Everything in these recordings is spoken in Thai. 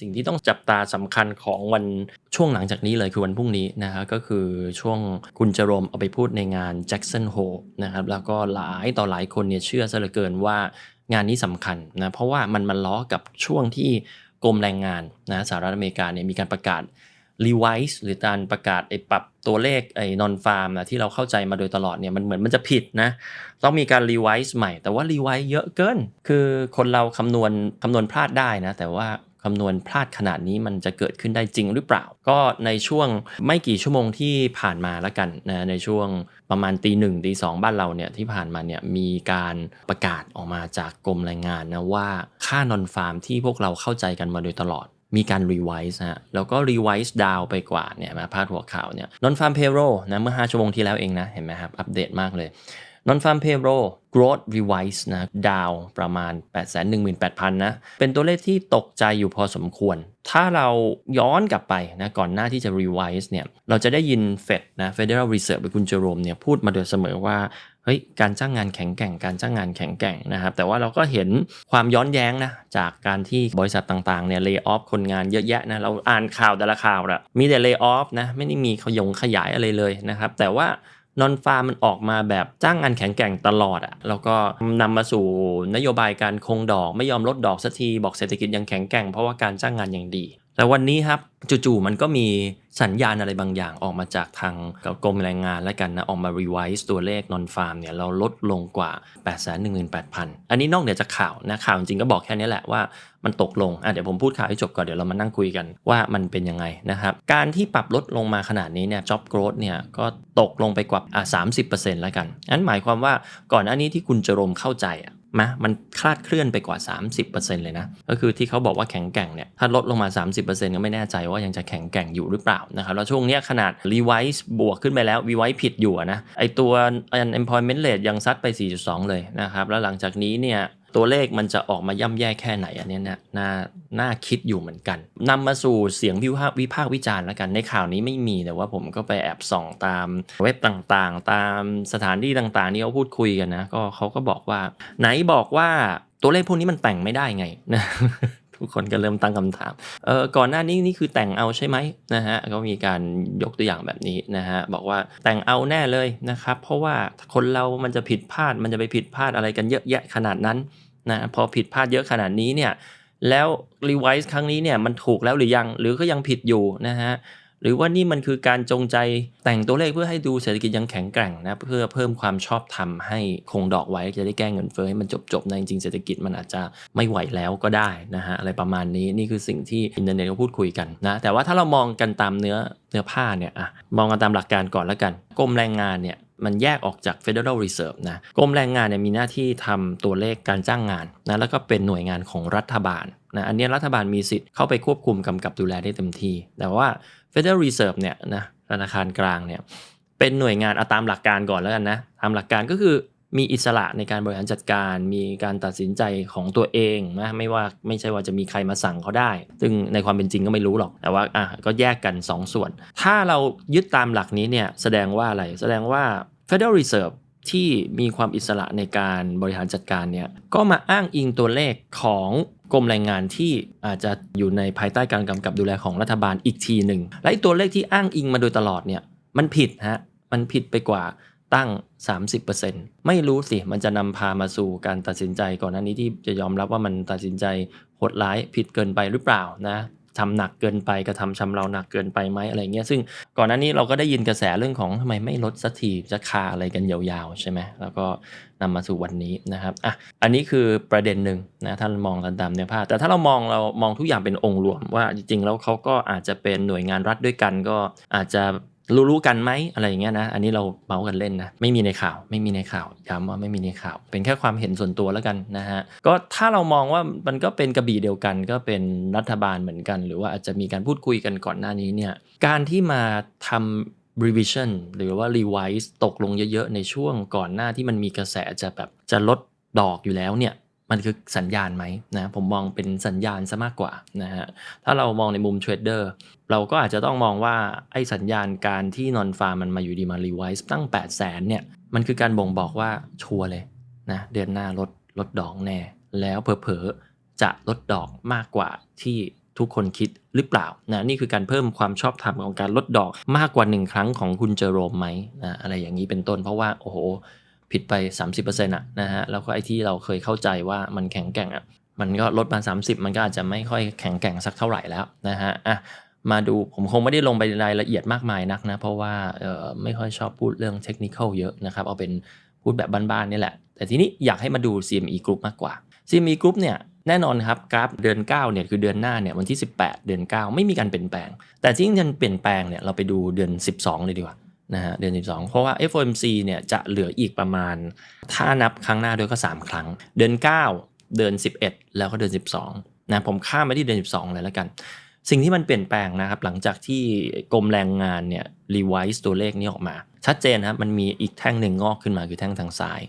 สิ่งที่ต้องจับตาสำคัญของวันช่วงหลังจากนี้เลยคือวันพรุ่งนี้นะฮะก็คือช่วงคุณจรมเอาไปพูดในงาน Jackson Hole นะครับแล้วก็หลายต่อหลายคนเนี่ยเชื่อซะเหลือเกินว่างานนี้สำคัญนะเพราะว่ามันมันล้อกับช่วงที่กรมแรงงานนะสหรัฐอเมริกาเนี่ยมีการประกาศรีไวซ์หรือการประกาศไอ้ปรับตัวเลขไอ้นอนฟาร์มนะที่เราเข้าใจมาโดยตลอดเนี่ยมันเหมือนมันจะผิดนะต้องมีการรีไวซ์ใหม่ แต่ว่ารีไวซ์เยอะเกิน คือคนเราคำนวณคำนวณพลาดได้นะแต่ว่า คำนวณพลาดขนาดนี้มันจะเกิดขึ้นได้จริงหรือเปล่า ก็ในช่วงไม่กี่ชั่วโมงที่ผ่านมาแล้วกันนะในช่วงประมาณตีหนึ่งตีสองบ้านเราเนี่ยที่ผ่านมาเนี่ยมีการประกาศออกมาจากกรมแรงงานนะว่าค่านอนฟาร์มที่พวกเราเข้าใจกันมาโดยตลอดมีการรีไวซ์ฮะแล้วก็รีไวซ์ดาวไปกว่าเนี่ยมาพาดหัวข่าวเนี่ยนอนฟาร์มเพโรนะเมื่อ 5 ชั่วโมงที่แล้วเองนะ เห็นไหมครับ อัปเดตมากเลย non farm payroll growth revise นะดาวประมาณ 818,000 นะ เป็นตัวเลขที่ตกใจอยู่พอสมควร ถ้าเราย้อนกลับไปนะก่อนหน้าที่จะ revise เนี่ยเราจะได้ยิน Fed นะ Federal Reserve หรือคุณเจอโรมเนี่ยพูดมาโดยเสมอว่าเฮ้ยการจ้างงานแข็งแกร่งการจ้างงานแข็งแกร่งนะครับแต่ว่าเราก็เห็นความย้อนแย้งนะจากการที่บริษัทต่างๆเนี่ย lay off คนงานเยอะแยะนะเราอ่านข่าวแต่ละข่าวละมีแต่ lay off นะไม่ได้มีขยงขยายอะไรเลยนะครับแต่ว่า นอนฟาร์มมันออกมาแบบจ้างงานแข็งแกร่งตลอดอะ่ะแล้วก็นำมาสู่นโยบายการคงดอกไม่ยอมลดดอกสักทีบอกเศรษฐกิจยังแข็งแกร่งเพราะว่าการจ้างงานยังดี แต่วันนี้ครับจู่ๆมันก็มีสัญญาณอะไรบางอย่างออกมาจากทางกรมแรงงานแล้วกันนะออกมารีไวซ์ตัวเลขนอนฟาร์มเนี่ยเราลดลงกว่า 818,000 อันนี้นอกเหนือจากข่าวนะข่าวจริงก็บอกแค่นี้แหละว่ามันตกลงอะเดี๋ยวผมพูดข่าวให้จบก่อนเดี๋ยวเรามานั่งคุยกันว่ามันเป็นยังไงนะครับ การที่ปรับลดลงมาขนาดนี้เนี่ย job growth เนี่ยก็ตกลงไปกว่าอะ30%แล้วกันนั้นหมายความว่าก่อนหน้านี้ที่คุณจรมเข้าใจอะ มะมันคลาดเคลื่อนไปกว่า 30%เลยนะ ก็คือที่เขาบอกว่าแข็งแกร่งเนี่ย ถ้าลดลงมา 30%ก็ไม่แน่ใจว่ายังจะแข็งแกร่งอยู่หรือเปล่านะครับ แล้วช่วงนี้ขนาดรีไวซ์บวกขึ้นไปแล้วรีไวซ์ผิดอยู่นะ ไอตัว unemployment rate ยังซัดไป 4.2 เลยนะครับ แล้วหลังจากนี้เนี่ย ตัวเลขมันจะออกมาย่ำแย่แค่ไหนอันนี้เนะน่าน่าคิดอยู่เหมือนกันนำมาสู่เสียงวิพากษ์วิพากษ์วิจารณ์แล้วกันในข่าวนี้ไม่มีแต่ว่าผมก็ไปแอบส่องตามเว็บต่างๆ ตามสถานที่ต่างๆที่เขาพูดคุยกันนะก็เขาก็บอกว่า ไหนบอกว่าตัวเลขพวกนี้มันแต่งไม่ได้ไงนะ ทุกคนก็เริ่มตั้งคำถามเออก่อนหน้านี้นี่คือแต่งเอาใช่ไหมนะฮะก็มีการยกตัวอย่างแบบนี้นะฮะบอกว่าแต่งเอาแน่เลยนะครับ เพราะว่าคนเรามันจะผิดพลาดมันจะไปผิดพลาดอะไรกันเยอะแยะขนาดนั้นนะพอผิดพลาดเยอะขนาดนี้เนี่ยแล้วรีไวซ์ครั้งนี้เนี่ยมันถูกแล้วหรือยังหรือก็ยังผิดอยู่นะฮะ หรือว่านี่มันคือการจงใจแต่งตัวเลขเพื่อให้ดูเศรษฐกิจยังแข็งแกร่งนะเพื่อเพิ่มความชอบธรรมให้คงดอกไว้จะได้แก้เงินเฟ้อให้มันจบๆในจริงเศรษฐกิจมันอาจจะไม่ไหวแล้วก็ได้นะฮะอะไรประมาณนี้นี่คือสิ่งที่อินเทอร์เน็ตเขาพูดคุยกันนะแต่ว่าถ้าเรามองกันตามเนื้อเนื้อผ้าเนี่ยอะมองกันตามหลักการก่อนแล้วกันกรมแรงงานเนี่ยมันแยกออกจาก Federal Reserve นะกรมแรงงานเนี่ยมีหน้าที่ทำตัวเลขการจ้างงานนะแล้วก็เป็นหน่วยงานของรัฐบาล นะอันนี้รัฐบาลมีสิทธิ์เข้าไปควบคุมกำกับดูแลได้เต็มที่ แต่ว่า Federal Reserve เนี่ยนะธนาคารกลางเนี่ยเป็นหน่วยงานเอาตามหลักการก่อนแล้วกันนะตามหลักการก็คือมีอิสระในการบริหารจัดการ มีการตัดสินใจของตัวเองนะไม่ว่าไม่ใช่ว่าจะมีใครมาสั่งเขาได้ ซึ่งในความเป็นจริงก็ไม่รู้หรอก แต่ว่าอะก็แยกกัน 2ส่วน ถ้าเรายึดตามหลักนี้เนี่ยแสดงว่าอะไร แสดงว่า Federal Reserve ที่มีความอิสระในการบริหารจัดการเนี่ยก็มาอ้างอิงตัวเลขของกรมแรงงานที่อาจจะอยู่ในภายใต้การกำกับดูแลของรัฐบาลอีกทีหนึ่งและตัวเลขที่อ้างอิงมาโดยตลอดเนี่ยมันผิดฮะมันผิดไปกว่าตั้ง 30%ไม่รู้สิ มันจะนำพามาสู่การตัดสินใจก่อนหน้านี้ที่จะยอมรับว่ามันตัดสินใจโหดร้ายผิดเกินไปหรือเปล่านะ ทำหนักเกินไปกระทำชำเราหนักเกินไปไหมอะไรเงี้ยซึ่งก่อนหน้านี้เราก็ได้ยินกระแสเรื่องของทำไมไม่ลดสักทีจะคาอะไรกันยาวๆใช่ไหมแล้วก็นำมาสู่วันนี้นะครับอะอันนี้คือประเด็นหนึ่งนะท่านมองกันตามเนื้อผ้าแต่ถ้าเรามองเรามองทุกอย่างเป็นองค์รวมว่าจริงๆแล้วเขาก็อาจจะเป็นหน่วยงานรัฐด้วยกันก็อาจจะ รู้ๆกันไหมอะไรอย่างเงี้ยนะ อันนี้เราเมาส์กันเล่นนะ ไม่มีในข่าว ไม่มีในข่าวย้ำว่าไม่มีในข่าว เป็นแค่ความเห็นส่วนตัวแล้วกันนะฮะ ก็ถ้าเรามองว่ามันก็เป็นกระบี่เดียวกัน ก็เป็นรัฐบาลเหมือนกัน หรือว่าอาจจะมีการพูดคุยกันก่อนหน้านี้เนี่ย การที่มาทำ revision หรือว่า revise ตกลงเยอะๆ ในช่วงก่อนหน้าที่มันมีกระแสจะแบบจะลดดอกอยู่แล้วเนี่ย มันคือสัญญาณไหมนะผมมองเป็นสัญญาณซะมากกว่านะฮะถ้าเรามองในมุมเทรดเดอร์เราก็อาจจะต้องมองว่าไอ้สัญญาณการที่นอนฟาร์มมันมาอยู่ดีมารีไวซ์ตั้ง 8 0 0แสนเนี่ยมันคือการบ่งบอกว่าชัวร์เลยนะเดือนหน้าลดลดดอกแน่ แล้วเผลอๆจะลดดอกมากกว่าที่ทุกคนคิดหรือเปล่านะนี่คือการเพิ่มความชอบธรรมของการลดดอกมากกว่า 1 ครั้งของคุณเจอโรมไหมนะอะไรอย่างนี้เป็นต้นเพราะว่าโอ้โห ผิดไป 30%อะนะฮะแล้วก็ไอ้ที่เราเคยเข้าใจว่ามันแข็งแกร่งอะมันก็ลดมา 30 มันก็อาจจะไม่ค่อยแข็งแกร่งสักเท่าไหร่แล้วนะฮะอะมาดูผมคงไม่ได้ลงไปรายละเอียดมากมายนักนะ เพราะว่าเออไม่ค่อยชอบพูดเรื่องเทคนิคเยอะนะครับ เอาเป็นพูดแบบบ้านๆนี่แหละ แต่ทีนี้อยากให้มาดู CME Group มากกว่า CME Group เนี่ยแน่นอนครับกราฟเดือน9เนี่ยคือเดือนหน้าเนี่ยวันที่ 18 เดือน 9 ไม่มีการเปลี่ยนแปลง แต่ที่ยังเปลี่ยนแปลงเนี่ยเราไปดูเดือน 12 เลยดีกว่า นะฮะเดือน 12 เพราะว่า FOMC เนี่ยจะเหลืออีกประมาณ ถ้านับครั้งหน้าด้วยก็ 3 ครั้ง เดือน 9 เดือน 11 แล้วก็เดือน 12นะผมข้ามไปที่เดือน 12 เลยแล้วกัน สิ่งที่มันเปลี่ยนแปลงนะครับหลังจากที่กรมแรงงานเนี่ยรีไวซ์ตัวเลขนี้ออกมา ชัดเจนครับมันมีอีกแท่งหนึ่งงอกขึ้นมาคือแท่งทางซ้าย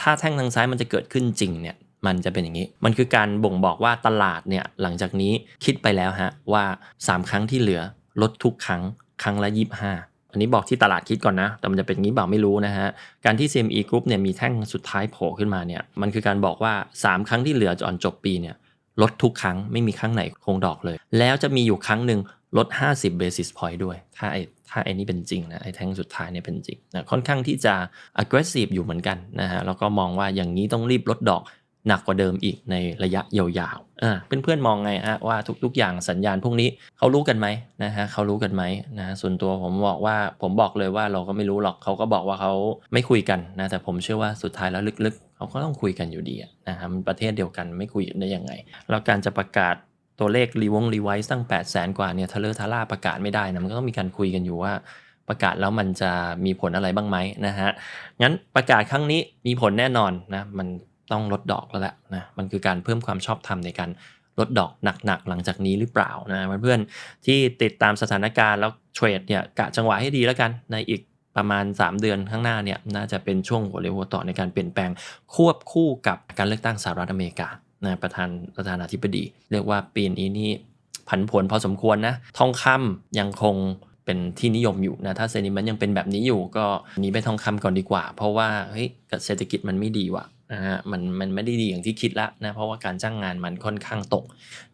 ถ้าแท่งทางซ้ายมันจะเกิดขึ้นจริงเนี่ยมันจะเป็นอย่างนี้ มันคือการบ่งบอกว่าตลาดเนี่ยหลังจากนี้คิดไปแล้วฮะว่า 3 ครั้งที่เหลือลดทุกครั้งครั้งละ25 อันนี้บอกที่ตลาดคิดก่อนนะ แต่มันจะเป็นงี้เปล่าไม่รู้นะฮะ การที่ CME Group เนี่ยมีแท่งสุดท้ายโผล่ขึ้นมาเนี่ย มันคือการบอกว่า 3 ครั้งที่เหลือจอนจบปีเนี่ยลดทุกครั้งไม่มีครั้งไหนคงดอกเลย แล้วจะมีอยู่ครั้งหนึ่งลด 50 basis point ด้วย ถ้าไอ้ถ้าไอ้นี่เป็นจริงนะ ไอ้แท่งสุดท้ายเนี่ยเป็นจริงนะ ค่อนข้างที่จะ aggressive อยู่เหมือนกันนะฮะ แล้วก็มองว่าอย่างนี้ต้องรีบลดดอก หนักกว่าเดิมอีกในระยะยาวๆอ่าเพื่อนๆมองไงฮะว่าทุกๆ อย่างสัญญาณพวกนี้เขารู้กันไหมนะฮะเขารู้กันไหมนะส่วนตัวผมบอกว่าผมบอกเลยว่าเราก็ไม่รู้หรอกเขาก็บอกว่าเขาไม่คุยกันนะแต่ผมเชื่อว่าสุดท้ายแล้วลึกๆ เขาก็ต้องคุยกันอยู่ดีนะฮะมันประเทศเดียวกันไม่คุยกันได้ยังไง แล้วการจะประกาศตัวเลขรีวงรีไวซ์ตั้ง 8 0 0แสนกว่าเนี่ยทะเลทะล่าประกาศไม่ได้นะมันก็ต้องมีการคุยกันอยู่ว่าประกาศแล้วมันจะมีผลอะไรบ้างไหมนะฮะงั้นประกาศครั้งนี้มีผลแน่นอนนะมัน ต้องลดดอกแล้วแหละนะมันคือการเพิ่มความชอบธรรมในการลดดอกหนักๆ หลังจากนี้หรือเปล่านะเพื่อนๆที่ติดตามสถานการณ์แล้วเทรดเนี่ยกะจังหวะให้ดีแล้วกันในอีกประมาณ 3 เดือนข้างหน้าเนี่ยน่าจะเป็นช่วงหัวเรียวหัวต่อในการเปลี่ยนแปลงควบคู่กับการเลือกตั้งสหรัฐอเมริกานะประธานประธานาธิบดี เรียกว่าปีนี้นี่ผันผวนพอสมควรนะทองคำยังคงเป็นที่นิยมอยู่นะถ้าเซนิมันยังเป็นแบบนี้อยู่ก็หนีไปทองคำก่อนดีกว่า เพราะว่าเฮ้ยเศรษฐกิจมันไม่ดีว่ะ นะฮะมันมันไม่ได้ดีอย่างที่คิดละนะเพราะว่าการจ้างงานมันค่อนข้างตก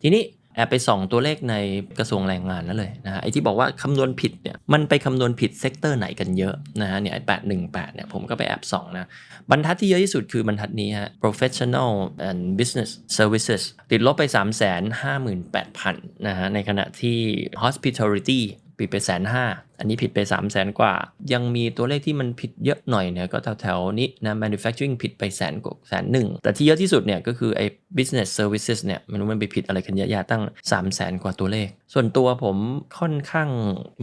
ทีนี้แอบไปส่องตัวเลขในกระทรวงแรงงานนั่นเลยนะฮะไอ้ที่บอกว่าคำนวณผิดเนี่ยมันไปคำนวณผิดเซกเตอร์ไหนกันเยอะนะฮะเนี่ยไอ้แปดหนึ่งแปดเนี่ยผมก็ไปแอบส่องนะบรรทัดที่เยอะที่สุดคือบรรทัดนี้ฮะ professional and business services ติดลบไป 3 5 8 0 0 0นะฮะในขณะที่ hospitality ผิดไปแสนห้า อันนี้ผิดไป 3 0 0แสนกว่า ยังมีตัวเลขที่มันผิดเยอะหน่อยเนี่ยก็แถวๆนี้นะ manufacturing ผิดไปแสนกว่าแสนหนึ่ง แต่ที่เยอะที่สุดเนี่ยก็คือไอ้ business services เนี่ยมันมันไปผิดอะไรกันเยอะแยะตั้ง 3 0 0แสนกว่าตัวเลข ส่วนตัวผมค่อนข้าง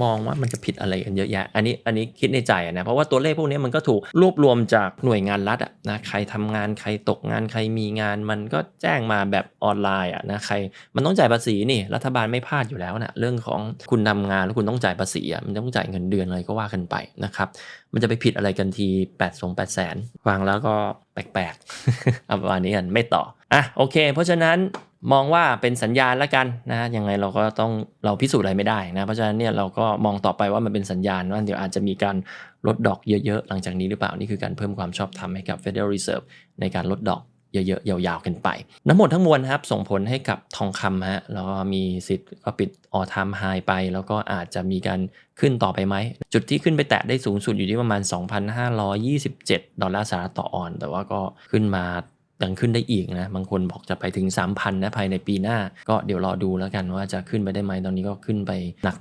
มองว่ามันจะผิดอะไรกันเยอะแยะ อันนี้อันนี้คิดในใจนะ เพราะว่าตัวเลขพวกนี้มันก็ถูกรวบรวมจากหน่วยงานรัฐอะนะใครทำงานใครตกงานใครมีงานมันก็แจ้งมาแบบออนไลน์อะนะใครมันต้องจ่ายภาษีนี่รัฐบาลไม่พลาดอยู่แล้วนะเรื่องของคุณทำงานแล้วคุณต้องจ่ายภาษีอะมันต้ององจ่ายเงินเดือนอะไรก็ว่ากันไปนะครับ มันจะไปผิดอะไรกันที8ปดสองแปดแสนฟังแล้วก็แปลกๆเอาประมาณนี้กันไม่ต่ออะโอเค เพราะฉะนั้นมองว่าเป็นสัญญาณแล้วกันนะยังไงเราก็ต้องเราพิสูจน์อะไรไม่ได้นะ เพราะฉะนั้นเนี่ยเราก็มองต่อไปว่ามันเป็นสัญญาณว่าเดี๋ยวอาจจะมีการลดดอกเยอะๆ หลังจากนี้หรือเปล่านี่คือการเพิ่มความชอบธรรมให้กับ Federal Reserve ในการลดดอก เยอะๆ ยาวๆ กันไป ทั้งหมดทั้งมวลครับ ส่งผลให้กับทองคำฮะ แล้วก็มีสิทธิ์ก็ปิดออทามไฮไป แล้วก็อาจจะมีการขึ้นต่อไปไหม จุดที่ขึ้นไปแตะได้สูงสุดอยู่ที่ประมาณ 2,527 ดอลลาร์สหรัฐต่อออน แต่ว่าก็ขึ้นมา ยังขึ้นได้อีกนะ บางคนบอกจะไปถึง 3,000 นะภายในปีหน้า ก็เดี๋ยวรอดูแล้วกันว่าจะขึ้นไปได้ไหมตอนนี้ก็ขึ้นไป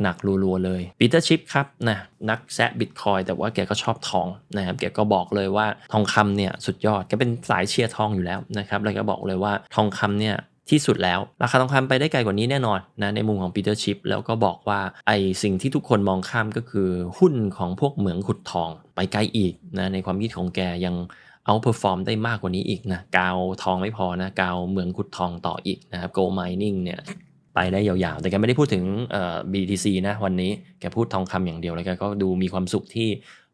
หนักๆรัวๆเลยปีเตอร์ชิปครับนะนักแซะบิตคอยแต่ว่าแกก็ชอบทองนะครับแกก็บอกเลยว่าทองคำเนี่ยสุดยอดแกเป็นสายเชียร์ทองอยู่แล้วนะครับแล้วก็บอกเลยว่าทองคำเนี่ยที่สุดแล้ว ราคาทองคำไปได้ไกลกว่านี้แน่นอนนะในมุมของปีเตอร์ชิปแล้วก็บอกว่าไอสิ่งที่ทุกคนมองข้ามก็คือหุ้นของพวกเหมืองขุดทองไปไกลอีกนะในความคิดของแกยัง เอาเพอร์ฟอร์มได้มากกว่านี้อีกนะ กาวทองไม่พอนะ กาวเหมืองขุดทองต่ออีกนะครับโกลไมนิ่งเนี่ย ไปได้ยาวๆ แต่แกไม่ได้พูดถึง BTC นะวันนี้ แกพูดทองคำอย่างเดียวแล้วแกก็ดูมีความสุขที่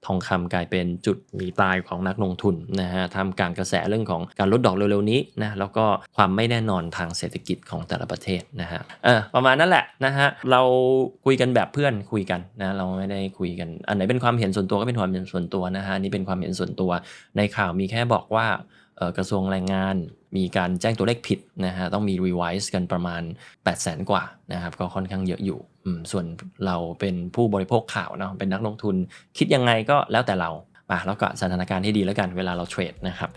ทองคำกลายเป็นจุดหนีตายของนักลงทุนนะฮะทำการกระแสเรื่องของการลดดอกเร็วๆนี้นะแล้วก็ความไม่แน่นอนทางเศรษฐกิจของแต่ละประเทศนะฮะเออประมาณนั้นแหละนะฮะเราคุยกันแบบเพื่อนคุยกันนะเราไม่ได้คุยกัน อันไหนเป็นความเห็นส่วนตัวก็เป็นความเห็นส่วนตัวนะฮะนี่เป็นความเห็นส่วนตัวในข่าวมีแค่บอกว่า กระทรวงแรงงาน มีการแจ้งตัวเลขผิดนะฮะต้องมีรีไวซ์กันประมาณ 8 0 0แสนกว่านะครับก็ค่อนข้างเยอะอยู่ ส่วนเราเป็นผู้บริโภคข่าวเนาะเป็นนักลงทุนคิดยังไงก็แล้วแต่เราอะแล้วก็สถานการณ์ที่ดีแล้วกันเวลาเราเทรดนะครับ